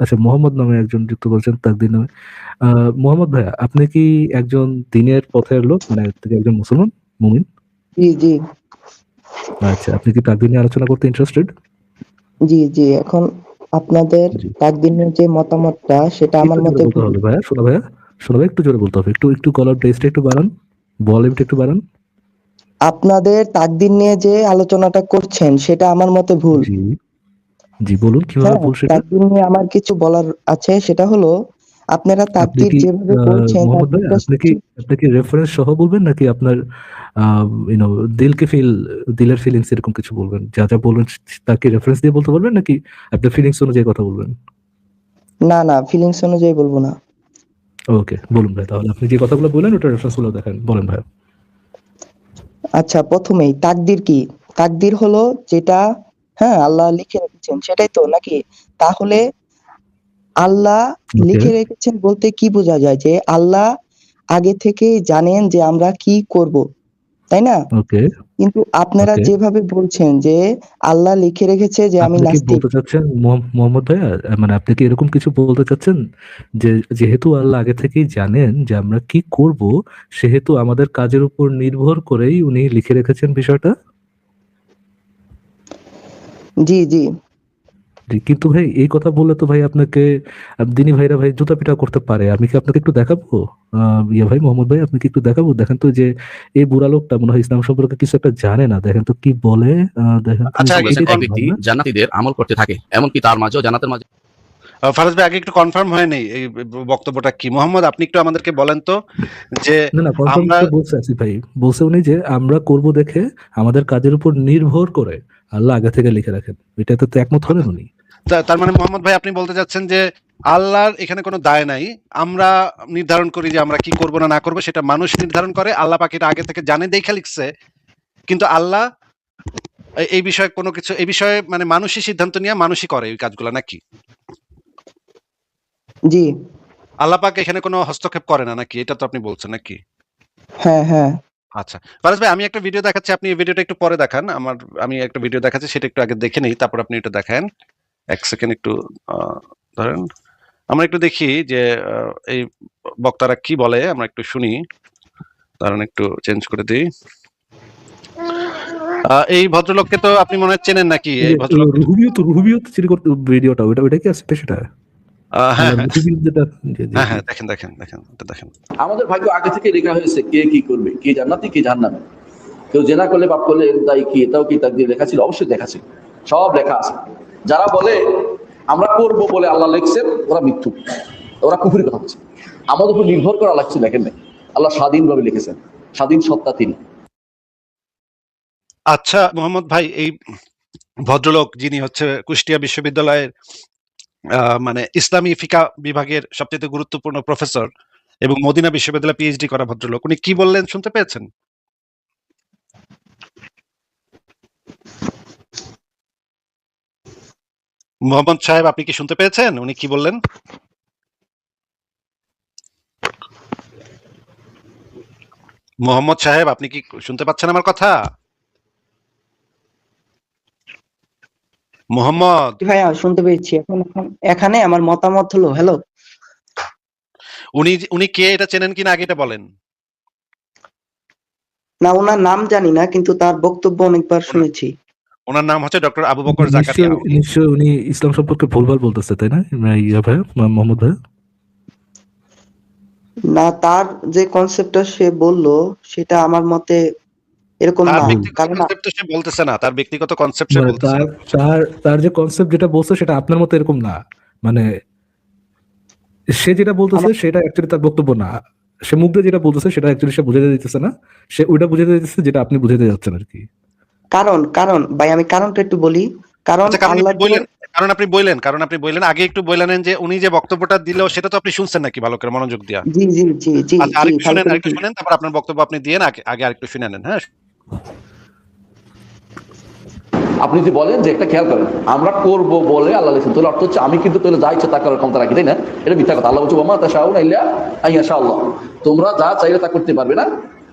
আচ্ছা মোহাম্মদ নামে একজন যুক্ত করেছেন তাকদীর নামে। মোহাম্মদ ভাইয়া আপনি কি একজন দিনের পথের লোক? মানে একজন মুসলমান? মুমিন? জি, জি। আচ্ছা, আপনি কি তাকদীর নিয়ে আলোচনা করতে ইন্টারেস্টেড? জি, জি। এখন আপনাদের জি। তাকদীর যে মতামতটা সেটা আমার মতে বলতে হবে ভাইয়া, শোনো ভাইয়া, শোনো একটু জোরে বলতে হবে। একটু, একটু কলার বেসটা একটু বাড়ান। ভলিউমটা একটু বাড়ান। আপনাদের তাকদীর নিয়ে যে আলোচনাটা করছেন সেটা আমার মতে ভুল। জি। বলুন কীভাবে ভুল সেটা? তাকদীর নিয়ে আমার কিছু বলার আছে সেটা হলো আপনারা আপনি তাকদীর যেভাবে বলছেন আপনি কি আপনি কি রেফারেন্স সহ বলবেন নাকি আপনার ইউ নো দিলকে ফিল দিলের ফিলিংস এরকম কিছু বলবেন? যা, যা বলবেন তা কি রেফারেন্স দিয়ে বলতে বলবেন নাকি আপনার ফিলিংস অনুযায়ী কথা বলবেন? না, না ফিলিংস অনুযায়ী বলব না। ওকে বলুন ভাই তাহলে আপনি যে কথাগুলো বললেন ওটা রেফারেন্সগুলো দেখান। বলেন ভাইয়া। আচ্ছা ১ম এই তাকদীর কি? তাকদীর হলো যেটা হ্যাঁ, আল্লাহ লিখে রেখেছেন সেটাই তো নাকি? তাহলে আল্লাহ লিখে রেখেছেন বলতে কি বোঝা যায়? যে আল্লাহ আগে থেকেই জানেন যে আমরা কি করব। তাই না? কিন্তু আপনারা যেভাবে বলছেন যে আল্লাহ লিখে রেখেছে যে আমি নাস্তিক। বলতে চাচ্ছেন মোহাম্মদ ভাইয়া মানে আপনি কি এরকম কিছু বলতে চাচ্ছেন যে যেহেতু আল্লাহ আগে থেকেই জানেন যে আমরা কি করব সেহেতু আমাদের কাজের উপর নির্ভর করেই উনি লিখে রেখেছেন বিষয়টা? জি, জি। জি, কিন্তু ভাই এই কথা বললে তো ভাই আপনাকে দিনী ভাইরা ভাই জুতা-পিটা করতে পারে। আমি কি আপনাকে একটু দেখাবো? ইয়া ভাই মোহাম্মদ ভাই আপনি কি একটু দেখাবো? দেখেন তো যে এই বুড়া লোকটা মনে হয় ইসলাম সম্পর্কে কিছু একটা জানে না। দেখেন তো কি বলে? দেখেন আচ্ছা ব্যক্তি জান্নাতীদের আমল করতে থাকে। এমনকি তার মাঝেও জান্নাতের মাঝে ফারাজ ভাই আগে একটু কনফার্ম হয় নাই এই বক্তব্যটা কি? মোহাম্মদ আপনি একটু আমাদেরকে বলেন তো যে না, না কনফার্ম আমরা বলছে আসিফ ভাই। বলছে উনি যে আমরা করব দেখে আমাদের কাজের উপর নির্ভর করে আল্লাহ আগে থেকে লিখে রাখেন। এটাতে তো একমত হলেন উনি? তার মানে মোহাম্মদ ভাই আপনি বলতে চাচ্ছেন যে আল্লাহর এখানে কোনো দায় নাই। আমরা নির্ধারণ করি যে আমরা কি করব না না করব সেটা মানুষ নির্ধারণ করে। আল্লাহ পাক এটা আগে থেকে জানে দেইখা লিখছে। কিন্তু আল্লাহ এই বিষয়ে কোনো কিছু এই বিষয়ে মানে মানুষই সিদ্ধান্ত নিয়ে মানুষই করে এই কাজগুলো নাকি? জি। আল্লাহ পাক এখানে কোনো হস্তক্ষেপ করে না নাকি? এটা তো আপনি বলছেন নাকি? হ্যাঁ, হ্যাঁ। আচ্ছা। ফারাজ ভাই আমি একটা ভিডিও দেখাচ্ছি। আপনি এই ভিডিওটা একটু পরে দেখান। আমার আমি একটা ভিডিও দেখাচ্ছি সেটা একটু আগে দেখে নেই। তারপর আপনি এটা দেখান। ১ সেকেন্ড একটু আ ধরেন। আমরা একটু দেখি যে আ এই বক্তারা কি বলে আমরা একটু শুনি। দাঁড়ান একটু চেঞ্জ করে দেই। আ এই ভদ্রলোককে তো আপনি মনে হয় চেনেন নাকি? এই ভদ্রলোক রুহুবিয়ত রুহুবিয়ত ভিডিওটা ওটা ওটা কি ভাই সেটা? হ্যাঁ, মানে হ্যাঁ। হ্যাঁ। হ্যাঁ। দেখেন, দেখেন, দেখেন। এটা দেখেন। আমাদের ভাগ্য আগে থেকে লেখা হয়েছে কে কি করবে কে জান্নাতি কে জাহান্নামে কেউ জেনা করলে পাপ করলে দায়ী কি এটাও কি তার দিয়ে লেখা ছিল অবশ্যই লেখা ছিল সব লেখা আছে যারা বলে আমরা করব বলে আল্লাহ লিখছেন ওরা মিথ্যু ওরা কুফুরি কথা বলছে আমাদের উপর নির্ভর করা লাগছে লেখেন নাই আল্লাহ স্বাধীনভাবে লিখেছেন স্বাধীন সত্তা তিনি আচ্ছা মোহাম্মদ ভাই এই ভদ্রলোক যিনি হচ্ছে কুষ্টিয়া বিশ্ববিদ্যালয়ের মানে ইসলামী ফিকা বিভাগের সবচেয়ে গুরুত্বপূর্ণ প্রফেসর এবং মদিনা বিশ্ববিদ্যালয়ে পিএইচডি করা ভদ্রলোক। উনি কি বললেন শুনতে পেয়েছেন? মোহাম্মদ সাহেব, আপনি কি শুনতে পেয়েছেন? উনি কি বললেন? মোহাম্মদ সাহেব, আপনি কি শুনতে পাচ্ছেন আমার কথা? মোহাম্মদ ভাইয়া শুনতে পেয়েছি। এখন এখন আমার মতামত হলো হ্যালো। উনি উনি কে এটা চেনেন কিনা আগে এটা বলেন? না উনার নাম জানি না কিন্তু তার বক্তব্য অনেকবার শুনেছি। উনার নাম হচ্ছে ডক্টর আবু বকর জাকারিয়া। নিশ্চয়ই নিশ্চয়ই উনি ইসলাম সম্পর্কে ভুলভাল বলতেছে তাই না? ইয়া ভাইয়া মো মোহাম্মদ ভাইয়া? না তার যে কনসেপ্টটা সে বলল সেটা আমার মতে এরকম না। কারণ সে বলতেছে না। তার ব্যক্তিগত কনসেপ্ট সে মানে বলতেছে তার তার তার যে কনসেপ্ট যেটা বলছে সেটা আপনার মতো এরকম না। মানে সে যেটা বলতেছে সেটা অ্যাকচুয়ালি তার বক্তব্য না। সে মুখ দিয়ে যেটা বলতেছে সেটা অ্যাকচুয়ালি সে বুঝাতে দিতেছে না। সে ওইটা বুঝাতে দিতেছে যেটা আপনি বুঝাতে যাচ্ছেন আরকি। কারণ, কারণ ভাই আমি কারণটা একটু বলি। কারণ আচ্ছা কারণ আল্লাহ আপনি বললেন কারণ আপনি বললেন কারণ আপনি বললেন আগে একটু বললেন যে উনি যে বক্তব্যটা দিল সেটা তো আপনি শুনছেন নাকি ভালো করে মনোযোগ দিয়া? জি, জি, জি, জি, আচ্ছা আরেকটু শুনেন আরেকটু শুনেন তারপর আপনার বক্তব্য আপনি দিয়েন আগে আগে আরেকটু শুনে নেন, হ্যাঁ? আপনি যদি বলেন যে একটা খেয়াল করেন, আমরা করব বলে আল্লাহ লিখেছেন। তাহলে অর্থ হচ্ছে, আমি কিন্তু তাহলে যা ইচ্ছা তা করার ক্ষমতা রাখি, তাই না? এটা মিথ্যা কথা। আল্লাহ বলছে তা আল্লাহ তোমরা যা চাইলে তা করতে পারবে না,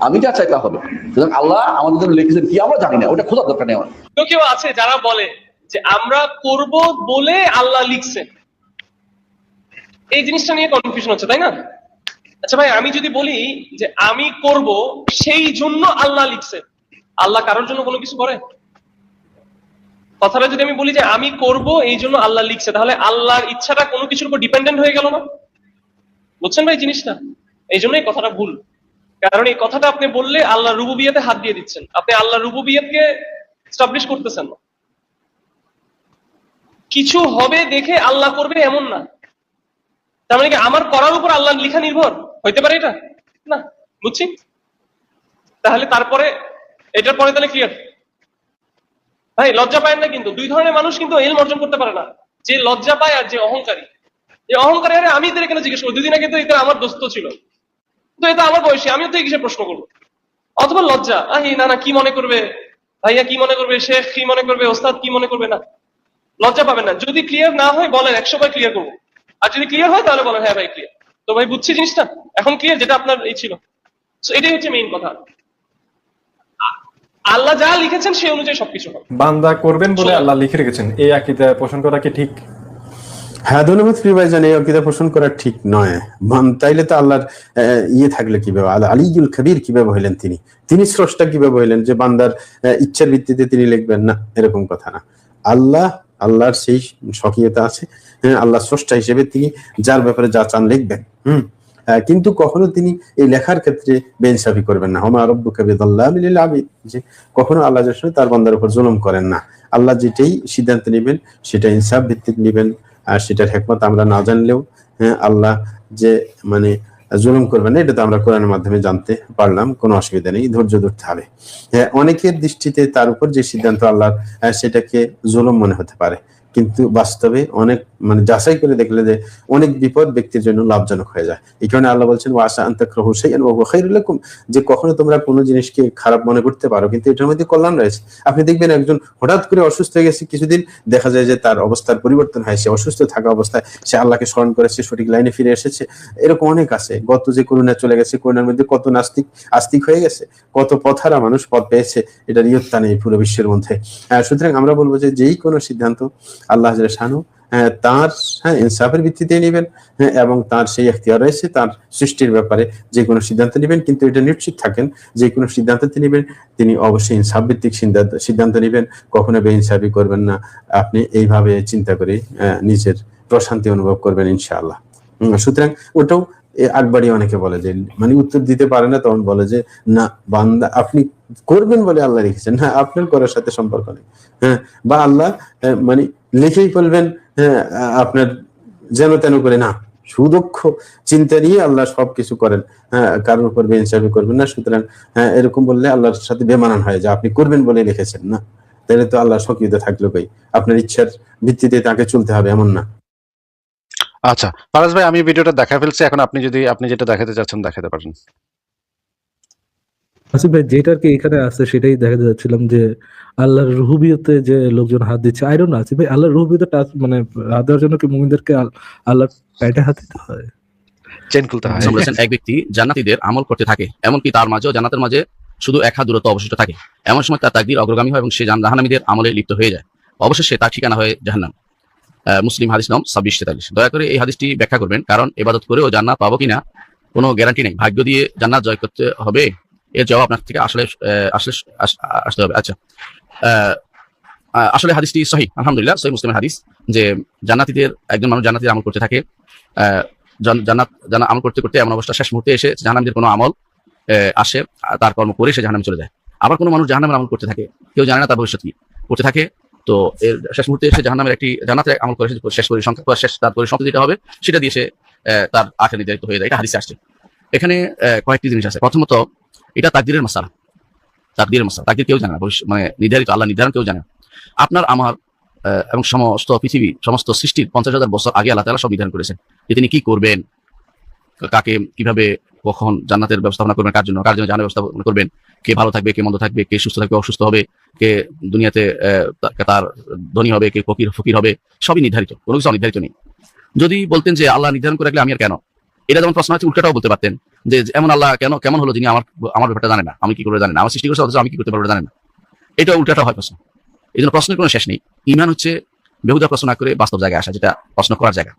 আমি যা চাই তা হবে। সুতরাং আল্লাহ আমাদের জন্য লিখেছেন কি আমরা জানি না, ওটা খোঁজার দরকার নেই আমার। কেউ আছে যারা বলে যে আমরা করব বলে আল্লাহ লিখছেন? এই জিনিসটা নিয়ে কনফিউশন হচ্ছে, তাই না? আচ্ছা ভাই, আমি যদি বলি যে আমি করব, সেই জন্য আল্লাহ লিখছে আল্লাহ কারোর জন্য কোনো কিছু করে? কথাটা যদি আমি বলি যে আমি করব, এই জন্য আল্লাহ লিখছে, তাহলে আল্লাহর ইচ্ছাটা কোনো কিছুর উপর ডিপেন্ডেন্ট হয়ে গেল না? বুঝছেন ভাই জিনিসটা? এই জন্যই কথাটা ভুল। কারণ এই কথাটা আপনি বললে আল্লাহ রুবু রুবুবিয়াতে হাত দিয়ে দিচ্ছেন। আপনি আল্লাহ রুবু রুবুবিয়াতকে স্টাবলিশ করতেছেন না। কিছু হবে দেখে আল্লাহ করবে এমন না। তার মানে কি আমার করার উপর আল্লাহ লিখা নির্ভর? হইতে পারে এটা? না, বুঝছি? তাহলে তারপরে এটার পরে তাহলে ক্লিয়ার ভাই, লজ্জা পায় না কিন্তু। দুই ধরনের মানুষ কিন্তু এলম অর্জন করতে পারে না। যে লজ্জা পায় আর যে অহংকারী। যে অহংকারী আরে আমি এদের কেন জিজ্ঞেস করব। দুদিন আগে তো এটা আমার দোস্ত ছিল। তো এটা আমার বয়সী, আমিও তো এই প্রশ্ন করব। অথবা লজ্জা। আহি, না না, কি মনে করবে? ভাইয়া কি মনে করবে? শেখ কি মনে করবে? ওস্তাদ কি মনে করবে? না। লজ্জা পাবেন না। যদি ক্লিয়ার না হয়, বলেন, একশো বার ক্লিয়ার করব। আর যদি ক্লিয়ার হয়, তাহলে বলেন হ্যাঁ ভাই ক্লিয়ার তো ভাই, বুঝছি জিনিসটা? এখন ক্লিয়ার যেটা আপনার এই ছিল। এটাই হচ্ছে মেইন কথা। আল্লাহ যা লিখেছেন সেই অনুযায়ী সবকিছু হবে। বান্দা করবেন বলে আল্লাহ লিখে রেখেছেন। এই আকিদা পোষণ করা কি ঠিক? হ্যাঁ ধন্যবাদ ফ্রি ভাইজান এই অকিদা পোষণ করা ঠিক নয়। মান তাইলে তো আল্লাহর আহ, ইয়ে থাকলে কীভাবে? আল্লাহ আলিজুল কবির কীভাবে হইলেন তিনি? তিনি স্রষ্টা কীভাবে হইলেন যে বান্দার ইচ্ছার ভিত্তিতে তিনি লিখবেন? না এরকম কথা না। আল্লাহ আল্লাহর সেই স্বকীয়তা আছে। হ্যাঁ আল্লাহ স্রষ্টা হিসেবে তিনি যার ব্যাপারে যা চান লিখবেন। হুম। কিন্তু কখনো তিনি এই লেখার ক্ষেত্রে বেইনসাফি করবেন না। হমা রব্বু কবিদুল্লাহ আবিদ যে কখনো আল্লাহ তার বান্দার উপর জুলুম করেন না। আল্লাহ যেটাই সিদ্ধান্ত নেবেন, সেটা ইনসাফ ভিত্তিক নেবেন, আর সেটার হেকমত আমরা না জানলেও হ্যাঁ আল্লাহ যে মানে জুলুম করবেন না, এটা তো আমরা কোরআনের মাধ্যমে জানতে পারলাম, কোনো অসুবিধা নেই, ধৈর্য ধরতে হবে। হ্যাঁ অনেকের দৃষ্টিতে তার উপর যে সিদ্ধান্ত আল্লাহ সেটাকে জুলুম মনে হতে পারে। কিন্তু বাস্তবে অনেক মানে যাচাই করে দেখলে যে অনেক বিপদ ব্যক্তির জন্য লাভজনক হয়ে যায়। এই কারণে আল্লাহ বলছেন ও আশা আন্তাক্রহ সেইন ও খাইরুল্লাকুম যে কখনো তোমরা কোনো জিনিসকে খারাপ মনে করতে পারো, কিন্তু এটার মধ্যে কল্যাণ রয়েছে। আপনি দেখবেন একজন হঠাৎ করে অসুস্থ হয়ে গেছে, কিছুদিন দেখা যায় যে তার অবস্থার পরিবর্তন হয়, সে অসুস্থ থাকা অবস্থায় সে আল্লাহকে স্মরণ করেছে, সঠিক লাইনে ফিরে এসেছে। এরকম অনেক আছে। গত যে করোনা চলে গেছে করোনার মধ্যে কত নাস্তিক, আস্তিক হয়ে গেছে, কত পথারা মানুষ পথ পেয়েছে এটা ইয়ত্তা নেই পুরো বিশ্বের মধ্যে। সুতরাং আমরা বলব যে যেই কোনো সিদ্ধান্ত আল্লাহ শানু তার হ্যাঁ ইনসাফের ভিত্তিতে নেবেন হ্যাঁ, এবং তার সেই এখতিয়ার রয়েছে তার সৃষ্টির ব্যাপারে যে কোনো সিদ্ধান্ত নেবেন কিন্তু এটা নিশ্চিত থাকেন যে কোনো সিদ্ধান্ত নেবেন তিনি অবশ্যই ইনসাফ ভিত্তিক সিদ্ধান্ত সিদ্ধান্ত নেবেন কখনো বেইনসাফি করবেন না। আপনি এইভাবে চিন্তা করে নিজের প্রশান্তি অনুভব করবেন ইনশাআল্লাহ। সুতরাং ওটাও এ আকবারই অনেকে বলে যে মানে উত্তর দিতে পারে না তখন বলে যে না বান্দা আপনি করবেন বলে আল্লাহ রেখেছেন হ্যাঁ আপনার করার সাথে সম্পর্ক নেই। হ্যাঁ বা আল্লাহ মানে লিখেই ফেলবেন হ্যাঁ আপনার যেন তেন করে না সুদক্ষ চিন্তা নিয়ে আল্লাহ সবকিছু করেন। হ্যাঁ কারোর উপর বেইনসাফি করবেন না সুতরাং হ্যাঁ এরকম বললে আল্লাহর সাথে বেমানান হয় যে আপনি করবেন বলে লিখেছেন না? তাহলে তো আল্লাহ সকিত থাকল কই? আপনার ইচ্ছার ভিত্তিতে তাকে চলতে হবে এমন না। আচ্ছা পারাস ভাই আমি ভিডিওটা দেখা ফেলছি এখন আপনি যদি আপনি যেটা দেখাতে চাচ্ছেন দেখাতে পারেন। আসিফ ভাই যেটা আর কি এখানে আছে সেটাই দেখাতে যাচ্ছিলাম যে আল্লাহর রুহুবিয়তে যে লোকজন হাত দিচ্ছে আইরন আছে। ভাই আল্লাহর রুহুবিয়তে টাচ মানে হাত দেওয়ার জন্য কি মুমিনদেরকে আল- আল্লাহর প্যাটে হাত দিতে হয়? চেন খুলতে হয়। এক ব্যক্তি জান্নাতীদের আমল করতে থাকে এমনকি তার মাঝেও জান্নাতের মাঝে শুধু এক হাত দূরত্ব অবশিষ্ট থাকে। এমন সময় তার তাকদির অগ্রগামী হয় এবং সে জান- জাহান্নামীদের আমলে লিপ্ত হয়ে যায়। অবশেষে তার ঠিকানা হয় জাহান্নাম। আহ, মুসলিম হাদিস নাম ছাব্বিশ তেতাল্লিশ। দয়া করে এই হাদিসটি ব্যাখ্যা করবেন কারণ এবাদত করেও জান্নাত পাবো কিনা কোনো গ্যারান্টি নেই। ভাগ্য দিয়ে জান্নাত জয় করতে হবে এর জবাব আপনার থেকে আসলে আসলে আসতে হবে। আচ্ছা। আসলে হাদিসটি সহি, আলহামদুলিল্লাহ, সহি মুসলিমের হাদিস যে জান্নাতীদের, একজন মানুষ জান্নাতের আমল করতে থাকে জান্নাত জানা আমল করতে করতে এমন অবস্থা, শেষ মুহূর্তে এসে জাহান্নামীদের কোনো আমল আসে তার কর্ম করে সে জাহান্নামে চলে যায়। আবার কোনো মানুষ জাহান্নামের আমল করতে থাকে, কেউ জানে না তার ভবিষ্যৎ কি করতে থাকে, তো এর শেষ মুহূর্তে এসে জাহান্নামের একটি জান্নাতের আমল করে শেষ করে সংখ্যা শেষ তার পরিসংখ্যা যেটা হবে, সেটা দিয়ে সে তার আখে নির্ধারিত হয়ে যায়, এটা হাদিসে আসছে। এখানে কয়েকটি জিনিস আছে। প্রথমত, এটা তাকদিরের মাসালা। তাকদিরের মাসালা। তাকদির কেউ জানে না মানে নির্ধারিত, আল্লাহ নির্ধারণ কেউ জানে না। আপনার, আমার এবং সমস্ত পৃথিবী, সমস্ত সৃষ্টির পঞ্চাশ হাজার বছর আগে আল্লাহ তালা সব নির্ধারণ করেছেন যে তিনি কি করবেন কাকে কীভাবে কখন জান্নাতের ব্যবস্থাপনা করবেন, কার জন্য কার জন্য জানার ব্যবস্থাপনা করবেন, কে ভালো থাকবে, কে মন্দ থাকবে, কে সুস্থ থাকবে, অসুস্থ হবে, কে দুনিয়াতে তার ধনী হবে, কে ফকির ফকির হবে, সবই নির্ধারিত, কোনো কিছু অনির্ধারিত নেই। যদি বলতেন যে আল্লাহ নির্ধারণ করে রাখলে আমি আর কেন? এটা যেমন প্রশ্ন আছে, উল্টাটাও বলতে পারতেন। যে এমন আল্লাহ কেন কেমন হলো তিনি আমার আমার ব্যাপারটা জানে না। আমি কি করে জানেন না? আমার সৃষ্টি করছে অথচ আমি কি করতে পারব জানেন না। এটা উল্টাটা হয় প্রশ্ন। এই জন্য প্রশ্নের কোনো শেষ নেই। ইমান হচ্ছে বেহুদা প্রশ্ন না করে বাস্তব জায়গায় আসা যেটা প্রশ্ন করার জায়গা।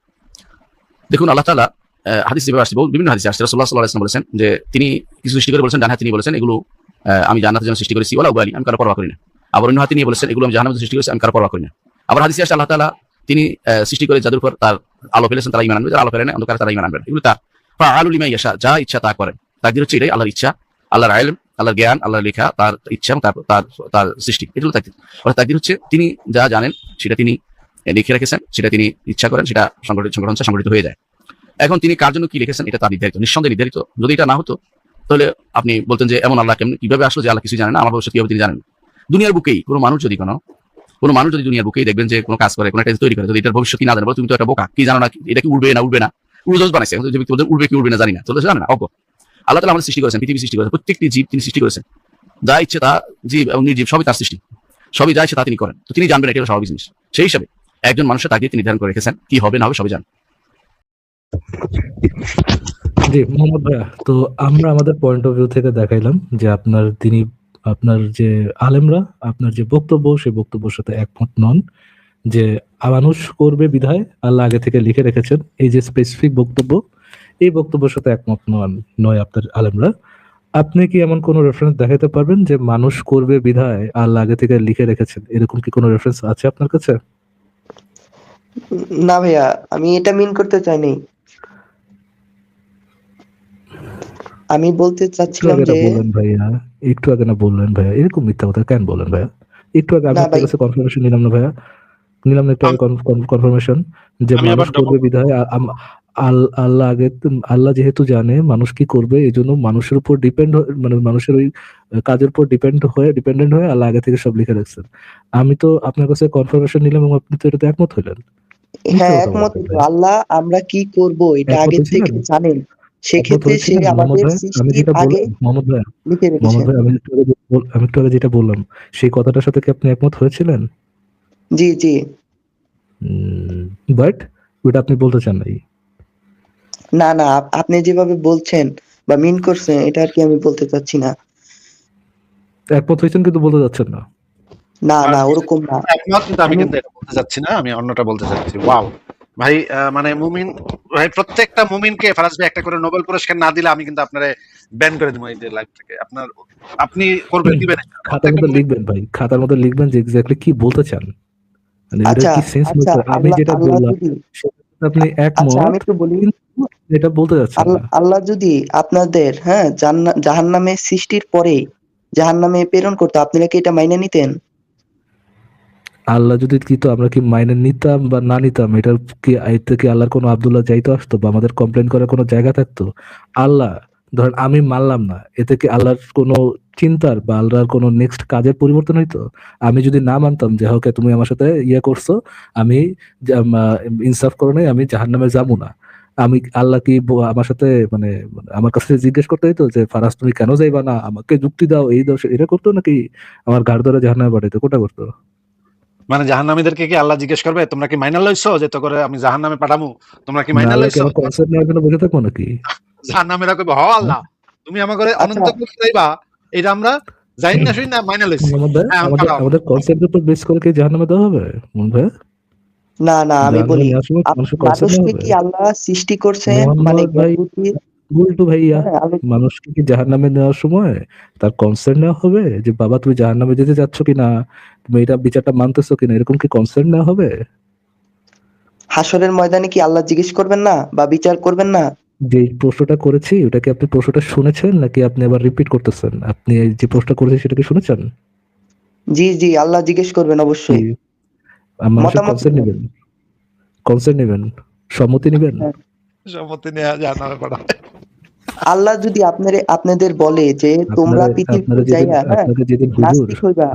দেখুন আল্লাহ আহ, হাদিস যেভাবে আসছে বিভিন্ন হাদিস আসছে। রাসূলুল্লাহ সাল্লাল্লাহু আলাইহি ওয়াসাল্লাম বলেছেন যে তিনি কিছু সৃষ্টি করে বলেছেন ডান হাতে নিয়ে বলেছেন এগুলো আমি জান্নাতের জন্য সৃষ্টি করেছি। ওলা উবালি আমি কারও পরোয়া করি না। আবার অন্য হাতে নিয়ে বলেছেন এগুলো আমি জন্য সৃষ্টি করেছি আমি কারও পরোয়া করি না। আবার হাদিসে আসছে আল্লাহ তালা তিনি সৃষ্টি করে যাদের উপর তার আলো ফেলেছেন তারা ইমান আনবে। যারা আলো ফেলে না অন্ধকারে তারা ইমান আনবে এগুলো তার যা ইচ্ছা তা করেন। তাকদির হচ্ছে এটাই, আল্লাহর ইচ্ছা, আল্লাহর আইলম আল্লাহর জ্ঞান, আল্লাহর লেখা, তার ইচ্ছা তার তার সৃষ্টি। এটা হলো তাকদির তাকদির হচ্ছে তিনি যা জানেন, সেটা তিনি লিখে রেখেছেন, সেটা তিনি ইচ্ছা করেন, সেটা সংগঠিত, সংগঠন সংগঠিত হয়ে যায়। এখন তিনি কার জন্য কি লিখেছেন, এটা তার নির্ধারিত, নিঃসন্দেহে নির্ধারিত। যদি এটা না হতো, তাহলে আপনি বলতেন যে এমন আল্লাহ কেমন, কীভাবে আসলো যে আল্লাহ কিছু জানেন না, আমার ভবিষ্যৎ কীভাবে তিনি জানেন? দুনিয়ার বুকেই কোনো মানুষ যদি কোনো কোনো মানুষ যদি দুনিয়ার বুকেই দেখবেন যে কোনো কাজ করে, কোনো একটা তৈরি করে, যদি এটার ভবিষ্যৎ কি না জানে তুমি তো একটা বোকা, কি জানো না এটা কি উড়বে না উড়বে না? উড়োজ বানাইছে। যে ব্যক্তি বলছে উড়বে কি উড়বে না জানি না। তাহলে জানে না, অজ্ঞ। আল্লাহ তালা আমাদের সৃষ্টি করেছেন, পৃথিবী সৃষ্টি করেছেন, প্রত্যেকটি জীব তিনি সৃষ্টি করেছেন। যা ইচ্ছে তা জীব এবং নির্জীব, সবই তার সৃষ্টি। সবই যা ইচ্ছে তা তিনি করেন। তো তিনি জানবেন এটা স্বাভাবিক জিনিস। সেই হিসাবে একজন মানুষের তাকে তিনি নির্ধারণ করে রেখেছেন, কি হবে, না হবে, সবই জানেন জি, মোহাম্মদ ভাইয়া, তো আমরা আমাদের পয়েন্ট অফ ভিউ থেকে দেখাইলাম যে আপনার তিনি, আপনার যে আলেমরা, আপনার যে বক্তব্য, সেই বক্তব্যের সাথে একমত নন। যে মানুষ করবে বিধায় আল্লাহ আগে থেকে লিখে রেখেছেন। এই যে স্পেসিফিক বক্তব্য এই বক্তব্যের সাথে একমত নন নয় আপনার আলেমরা। আপনি কি এমন কোনো রেফারেন্স দেখাতে পারবেন যে মানুষ করবে বিধায় আল্লাহ আগে থেকে লিখে রেখেছেন? এরকম কি কোনো রেফারেন্স আছে আপনার কাছে? না ভাইয়া আমি এটা মিন করতে চাইনি। আমি বলতে চাচ্ছিলাম যে বললেন ভাইয়া একটু আগে না বললেন ভাইয়া এরকম মিথ্যা কথা কেন বলেন ভাইয়া? একটু আগে আমি আপনার কাছে কনফার্মেশন নিলাম না ভাইয়া। নিলাম না একটু কনফার্মেশন যে মানুষ করবে বিধায় আল্লাহ আগে আল্লাহ যেহেতু জানে মানুষ কি করবে এই জন্য মানুষের উপর ডিপেন্ড মানে মানুষের ওই কাজের উপর ডিপেন্ড হয়ে ডিপেন্ডেন্ট হয়ে আল্লাহ আগে থেকে সব লিখে রাখছেন। আমি তো আপনার কাছে কনফার্মেশন নিলাম এবং আপনি তো এটাতে একমত হইলেন। হ্যাঁ একমত? আল্লাহ আমরা কি করব এটা আগে থেকে জানেন। সেক্ষেত্রে সে আমাদের সৃষ্টির আগে মোহাম্মদ ভাই আমি একটু আগে যেটা বললাম সেই কথাটার সাথে কি আপনি একমত হয়েছিলেন? জি জি। বাট ওটা আপনি বলতে চান নাই না না আপনি যেভাবে বলছেন বা মিন করছেন এটা আর কি আমি বলতে চাচ্ছি না। একমত হয়েছেন কিন্তু বলতে যাচ্ছেন না। না না ওরকম না। একমত কিন্তু আমি কিন্তু এটা বলতে চাচ্ছি না আমি অন্যটা বলতে চাচ্ছি। ওয়াও ভাই আহ, মানে মুমিন ভাই প্রত্যেকটা মুমিনকে ফারাজ ভাই একটা করে নোবেল পুরস্কার না দিলে আমি কিন্তু আপনারে ব্যান করে দেবো এই লাইভ থেকে। আপনার আপনি করবেন দিবেন খাতার মধ্যে লিখবেন ভাই খাতার মধ্যে লিখবেন যে এক্স্যাক্টলি কি বলতে চান। আচ্ছা আচ্ছা আমি আল্লাহ যেটা বললাম যদি আপনি আচ্ছা আমি একটু বলি। এটা বলতে যাচ্ছেন আল্লাহ যদি আপনাদের হ্যাঁ জাহান নামে সৃষ্টির পরে জাহান নামে প্রেরণ করতো আপনারা কি এটা মাইনে নিতেন? আল্লাহ যদি কি তো আমরা কি মাইনে নিতাম বা না নিতাম? এটা কি এতে কি আল্লাহর কোনো আব্দুল্লাহ যাইতো আসতো বা আমাদের কমপ্লেন করার কোনো জায়গা থাকতো? আল্লাহ ধরেন আমি মানলাম না এতে কি আল্লাহর কোনো চিন্তার বা আল্লাহর কোনো নেক্সট কাজের পরিবর্তন হইতো? আমি যদি না মানতাম যে ওকে তুমি আমার সাথে ইয়ে করছ আমি ইনসাফ করো নাই আমি জাহান্নামে যাব না। আমি আল্লাহ কি আমার সাথে মানে আমার কাছে জিজ্ঞেস করতে হইতো যে ফারাজ তুমি কেন যাইবা না? আমাকে যুক্তি দাও এই দাও এটা করতো নাকি আমার ঘাড় ধরে জাহান্নামে পাঠাইতো? কোটা করতো? মানে জাহান্নামীদেরকে কি আল্লাহ জিজ্ঞেস করবে তোমরা কি মাইনা লইছো যে তো করে আমি জাহান্নামে পাঠামু? তোমরা কি মাইনা লইছো? নেওয়ার জন্য বসে থাকব নাকি? জাহান্নামীরা কইবে হ আল্লাহ তুমি আমার ঘরে অনন্ত আচ্ছা। করতে এটা আমরা না শুই না মাইনা লইছি। আমাদের হ্যাঁ, আমাদের কনসেপ্টের উপর বেস করে কি জাহান্নামে দেওয়া হবে মন ভাই না না আমি বলি মানুষের কনসেপ্ট মানুষকে কি আল্লাহ সৃষ্টি করছে? মানে ভাই, ভাইয়া হ্যাঁ, মানুষকে কি জাহান্নামে নেওয়ার সময় তার কনসার্ন নেওয়া হবে? যে বাবা তুমি জাহান্নামে যেতে যাচ্ছ কিনা? তুমি এটা বিচারটা মানতেছো কিনা? এরকম কি কনসার্ন নেওয়া হবে? হাসরের ময়দানে কি আল্লাহ জিজ্ঞেস করবেন না? বা বিচার করবেন না? যে প্রশ্নটা করেছি ওটা কি আপনি প্রশ্নটা শুনেছেন নাকি আপনি আবার রিপিট করতেছেন? আপনি যে প্রশ্নটা করেছেন সেটা কি শুনেছেন? জি জি আল্লাহ জিজ্ঞেস করবেন অবশ্যই। কি আর মানুষের মতামত কনসার্ন নেবেন। কনসার্ন নেবেন। সম্মতি নেবেন? হ্যাঁ। সম্পত্তি নেওয়া জাহান্নামে পাঠাবে আল্লাহ যদি আপনারে আপনাদের বলে যে তোমরা পৃথিবীতে যাইয়া হ্যাঁ নাস্তিক হইবা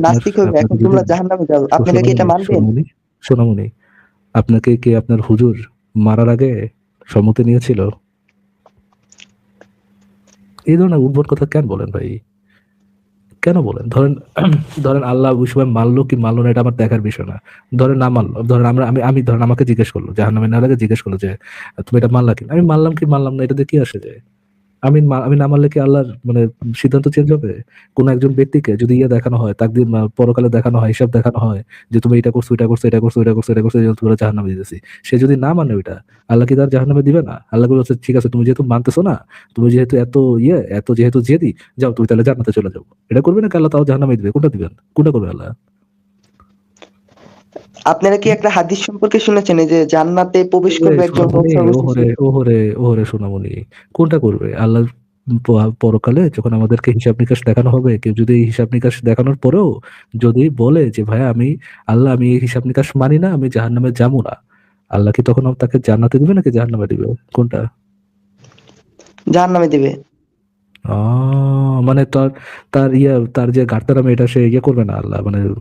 নাস্তিক হইবা এখন তোমরা জাহান্নামে যাও। আপনারা কি এটা মানবেন? সোনামণি আপনাকে কি আপনার হুজুর মারার আগে সম্মতি নিয়েছিল? এই ধরনের উদ্ভট কথা কেন বলেন ভাই? কেন বলেন? ধরেন ধরেন আল্লাহ ওই সময় মানলো কি মানলো না, এটা আমার দেখার বিষয় না। ধরেন না মানলো, ধরেন আমরা, আমি আমি, ধরেন আমাকে জিজ্ঞেস করল জাহান্নামে নামে না জিজ্ঞেস করল যে, তুমি এটা মানলা কি আমি, মানলাম কি মানলাম না, এটা দিয়ে কি আসে যায়? আমি আমি না মানলে কি আল্লাহর মানে সিদ্ধান্ত চেঞ্জ হবে? কোন একজন ব্যক্তিকে যদি ইয়ে দেখানো হয়, তাকদির পরকালে দেখানো হয়, হিসাব দেখানো হয়, যে তুমি এটা করছ এটা করছ এটা করছ এটা করছ এটা করছ তোমরা জাহান্নামে দিতেছি সে যদি না মানে ওইটা, আল্লাহ কি তার জাহান্নামে দিবে না? আল্লাহ বলছে ঠিক আছে, তুমি যেহেতু মানতেছো না, তুমি যেহেতু এত ইয়ে এত যেহেতু জেদি, যাও তুমি তাহলে জান্নাতে চলে যাব এটা করবে না আল্লাহ তাও জাহান্নামে দিবে? কোনটা দিবেন? কোনটা করবে আল্লাহ? আপনারা কি একটা হাদিস সম্পর্কে শুনেছেন? যে জান্নাতে প্রবেশ করবে একজন ওহরে ওহরে ওহরে সোনামণি কোনটা করবে? আল্লাহ পরকালে যখন আমাদেরকে হিসাব নিকাশ দেখানো হবে কেউ যদি এই হিসাব নিকাশ দেখানোর পরেও যদি বলে যে ভাই আমি আল্লাহ আমি এই হিসাব নিকাশ মানি না আমি জাহান্নামে যাব না। আল্লাহ কি তখন তাকে জান্নাতে দিবে নাকি জাহান্নামে দিবে? কোনটা? জাহান্নামে দিবে। আহ, মানে তার তার ইয়ে তার যে গার্তারামে এটা সে ইয়ে করবে না আল্লাহ? মানে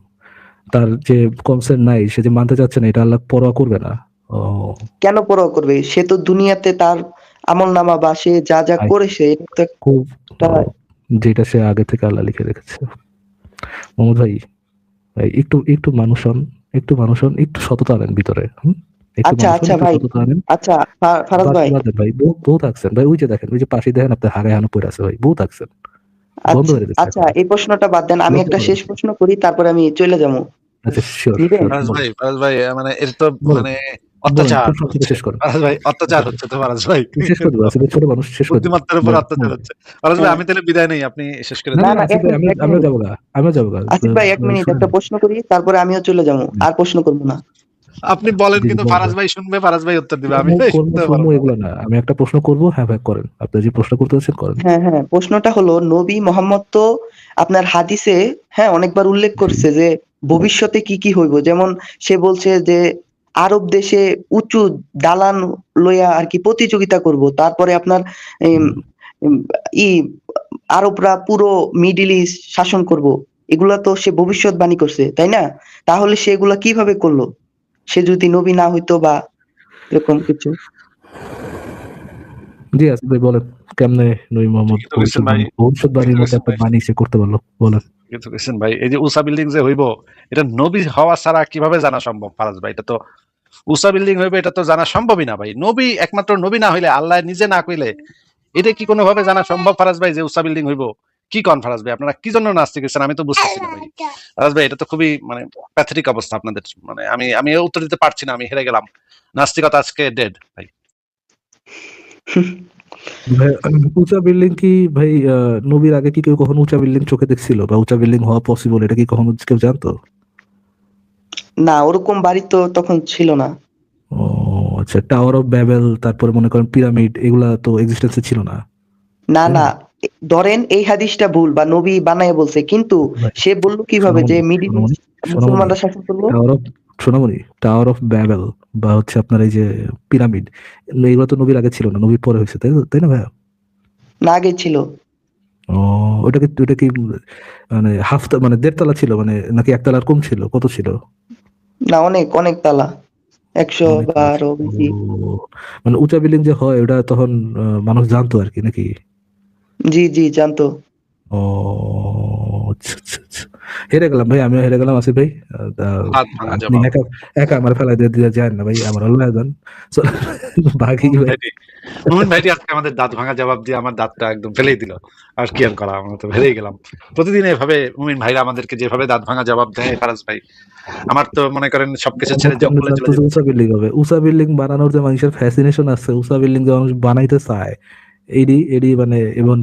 তার যে কনসেন্ট নাই সে যে মানতে চাচ্ছে না এটা আল্লাহ পরোয়া করবে না। ও। কেন পরোয়া করবে? সে তো দুনিয়াতে তার আমল নামা বা সে যা যা করেছে খুব যেটা সে আগে থেকে আল্লাহ লিখে রেখেছে। মোহাম্মদ ভাই ভাই একটু একটু মানুষ হন একটু মানুষ হন একটু সততা আনেন ভিতরে? আচ্ছা, আচ্ছা ভাই। আচ্ছা ফারাজ ভাই। ভাই বহু বহু থাকছেন ভাই ওই যে দেখেন ওই যে পাশে দেখেন আপনার হাগায় হানো পড়ে আছে ভাই বহুত থাকছেন আচ্ছা হয়ে গেছে আচ্ছা এই প্রশ্নটা বাদ দেন আমি একটা শেষ প্রশ্ন করি তারপরে আমি চলে যাব। আচ্ছা ভাই ভাই মানে এটা তো মানে অত্যাচার। শেষ করেন। ফারাজ ভাই অত্যাচার হচ্ছে তো ফারাজ ভাই। শেষ করে দেবো ছোট মানুষ শেষ করে বুদ্ধিমত্তার উপর অত্যাচার হচ্ছে। ফারাজ ভাই। আমি তাহলে বিদায় নেই আপনি শেষ করে না আমি আমিও যাব আসিফ ভাই এক মিনিট একটা প্রশ্ন করি তারপরে আমিও চলে যাব। আর প্রশ্ন করব না। আপনি বলেন কিন্তু ফারাজ ভাই শুনবে ফারাজ ভাই উত্তর দিবে আমি। এগুলো না। আমি একটা প্রশ্ন করব হ্যাঁ ভাই করেন। আপনি যে প্রশ্ন করতে চাচ্ছেন করেন। হ্যাঁ হ্যাঁ প্রশ্নটা হলো নবী মোহাম্মদ তো আপনার হাদিসে হ্যাঁ অনেকবার উল্লেখ করছে যে ভবিষ্যতে কি কি হইব। যেমন সে বলছে যে আরব দেশে উঁচু দালান লইয়া আর কি প্রতিযোগিতা করব। তারপরে আপনার ই আরবরা পুরো মিডিল ইস্ট শাসন করব। এগুলা তো সে ভবিষ্যৎবাণী করছে তাই না? তাহলে সে এগুলা কীভাবে করল? সে যদি নবী না হইতো বা এরকম কিছু। জি আসিফ ভাই বলেন কেমনে নবী মোহাম্মদ বলছেন ভবিষ্যৎবাণীর ঠিকই একটা বাণী সে করতে পারল। বলেন। কিন্তু কৃষ্ণ ভাই। এই যে উষা বিল্ডিং যে হইব এটা নবী হওয়া ছাড়া কীভাবে জানা সম্ভব ফারাজ ভাই? এটা তো উষা বিল্ডিং হইবে এটা তো জানা সম্ভবই না ভাই। নবী একমাত্র নবী না হইলে আল্লাহ নিজে না কইলে এটা কি কোনোভাবে জানা সম্ভব ফারাজ ভাই যে উষা বিল্ডিং হইব? কি কন ফারাজ ভাই? আপনারা কি জন্য নাস্তিক হয়েছেন? আমি তো বুঝতেছি না ভাই। ফারাজ ভাই এটা তো খুবই মানে প্যাথেটিক অবস্থা আপনাদের। মানে আমি আমি উত্তর দিতে পারছি না আমি হেরে গেলাম। নাস্তিকতা আজকে ডেড ভাই। ভাই উঁচা বিল্ডিং কি ভাই নবীর আগে কি কেউ কখনো উঁচা বিল্ডিং চোখে দেখছিল? বা উঁচা বিল্ডিং হওয়া পসিবল এটা কি কখনো কেউ জানতো? না ওরকম বাড়ি তো তখন ছিল না। ও আচ্ছা টাওয়ার অফ ব্যাবেল তারপরে মনে করেন পিরামিড এগুলা তো এক্সিস্টেন্সে ছিল না। না না ধরেন এই হাদিসটা ভুল বা নবী বানায় বলছে কিন্তু সে বলল কীভাবে যে মিডিল মুসলমানরা শাসন করল? টাওয়ার অফ সোনামণি টাওয়ার অফ ব্যাবেল বা হচ্ছে আপনার এই যে পিরামিড এগুলো তো নবীর আগে ছিল না নবীর পরে হয়েছে তাই তাই না ভাইয়া? না আগে ছিল। ও ওটা কি ওটা কি মানে হাফ মানে দেড়তলা ছিল মানে নাকি একতলার কম ছিল কত ছিল? না অনেক অনেক তালা। একশো অনেক বা আরও বেশি। ও, মানে উঁচা বিল্ডিং যে হয় ওটা তখন মানুষ জানতো আর কি নাকি? জি জি জানতো। ও আচ্ছা আচ্ছা আচ্ছা। হেরে গেলাম ভাই আমিও হেরে গেলাম আসিফ ভাই। একা একা আমার ফেলা দিয়ে দিয়ে যায় না ভাই আমার আল্লাহ জান। বাকি ভাই। ভাইটি মোমিন ভাইটি আজকে আমাদের দাঁত ভাঙা জবাব দিয়ে আমার দাঁতটা একদম ফেলেই দিল। আর কি আর করা আমরা তো ফেলেই গেলাম। প্রতিদিন এভাবে মুমিন ভাইরা আমাদেরকে যেভাবে দাঁত ভাঙা জবাব দেয় ফারাজ ভাই আমার তো মনে করেন সবকিছু ছেড়ে জঙ্গলে চলে যেতে উঁচা বিল্ডিং হবে উঁচা বিল্ডিং বানানোর যে মানুষের ফ্যাসিনেশন আছে উঁচা বিল্ডিং যে মানুষ বানাইতে চায় এডি এডি মানে এবং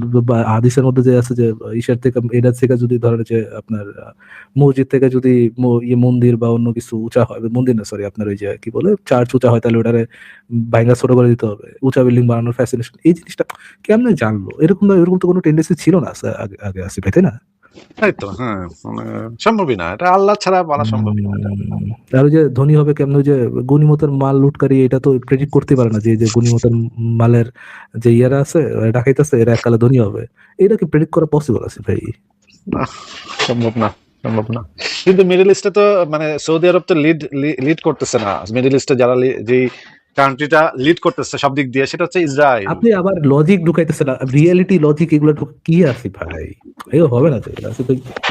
হাদিসের মধ্যে যে আছে যে, ঈশার থেকে, এডার থেকে যদি ধরেন যে আপনার মসজিদ থেকে যদি ইয়ে মন্দির বা অন্য কিছু উঁচা হয়, মন্দির না সরি আপনার ওই যে কি বলে চার্চ উঁচা হয়, তাহলে ওটারে ভাইঙ্গা ছোট করে দিতে হবে। উঁচা বিল্ডিং বানানোর ফ্যাসিনেশন এই জিনিসটা কেমনে জানলো? এরকম এরকম তো কোনো টেন্ডেন্সি ছিল না আগে আগে আসি ভাই তাই না? তাই তো হ্যাঁ মানে সম্ভবই না এটা আল্লাহ ছাড়া বলা না আর যে ধনী হবে কেমন যে গনিমতের মাল লুটকারী এটা তো প্রেডিক্ট করতে পারে না যে যে গনিমতের মালের যে ইয়ারা আছে ডাকাইতেছে এরা এককালে ধনী হবে। এটা কি প্রেডিক্ট করা পসিবল আছে ভাই? সম্ভব না সম্ভব না। কিন্তু মিডল ইস্টে তো মানে সৌদি আরব তো লিড লিড করতেছে না। মিডল ইস্টে যারা যেই কান্ট্রিটা লিড করতেছে সব দিক দিয়ে, সেটা হচ্ছে ইসরায়েল আপনি আবার লজিক ঢুকাইতেছেন রিয়েলিটি লজিক এগুলো কি আছে ভাই? এগুলো হবে না তো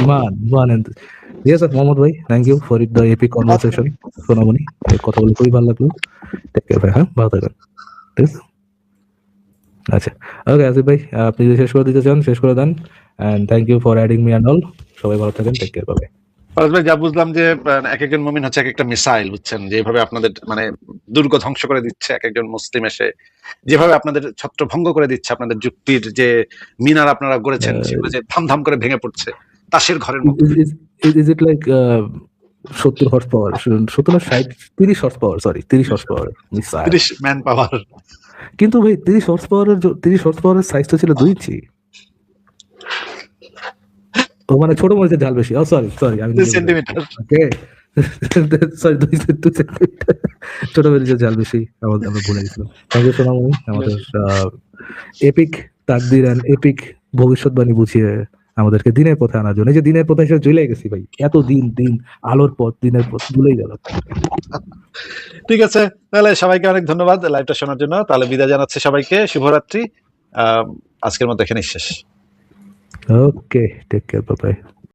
ইমান ইমান আছে, মোহাম্মদ ভাই thank you for the epic conversation সোনামণি কথা বলে খুবই ভালো লাগল টেক কেয়ার ভাই হ্যাঁ ভালো থাকবেন, ঠিক আছে? আচ্ছা ওকে আসিফ ভাই আপনি যদি শেষ করে দিতে চান, শেষ করে দেন and thank you for adding me and all সবাই ভালো থাকেন টেক কেয়ার বাই ফারাজ ভাই যা বুঝলাম যে এক একজন মুমিন হচ্ছে এক একটা মিসাইল বুঝছেন? যেভাবে আপনাদের মানে দুর্গ ধ্বংস করে দিচ্ছে এক একজন মুসলিম এসে যেভাবে আপনাদের ছত্রভঙ্গ করে দিচ্ছে আপনাদের যুক্তির যে মিনার আপনারা গড়েছেন সেগুলো যে ধাম ধাম করে ভেঙে পড়ছে তাসের ঘরের মতো ইজ ইট লাইক সত্তর হর্স পাওয়ার সত্তর ষাট তিরিশ হর্স পাওয়ার সরি তিরিশ হর্স পাওয়ার মিসাইল। তিরিশ ম্যান পাওয়ার কিন্তু ভাই তিরিশ হর্স পাওয়ারের তিরিশ হর্স পাওয়ারের সাইজটা ছিল দুই ইঞ্চি ও মানে ছোট মরিচের ঝাল বেশি। ও সরি সরি আমি সেন্টিমিটার ওকে সরি দুই সেন্টিমিটার ছোট মরিচের ঝাল বেশি আমাদের আমরা ভুলে গেছিলাম। থ্যাংক ইউ সোনামণি। আমাদের এপিক তাকদির অ্যান্ড এপিক ভবিষ্যৎবাণী বুঝিয়ে আমাদেরকে দিনের পথে আনার জন্য। যে দিনের পথে হিসেবে জ্বলে গেছি ভাই এত দিন দিন আলোর পথ দিনের পথ ভুলেই গেল ঠিক আছে তাহলে সবাইকে অনেক ধন্যবাদ লাইভটা শোনার জন্য। তাহলে বিদায় জানাচ্ছি সবাইকে। শুভরাত্রি। আহ, আজকের মতো এখানেই শেষ। Okay take care bye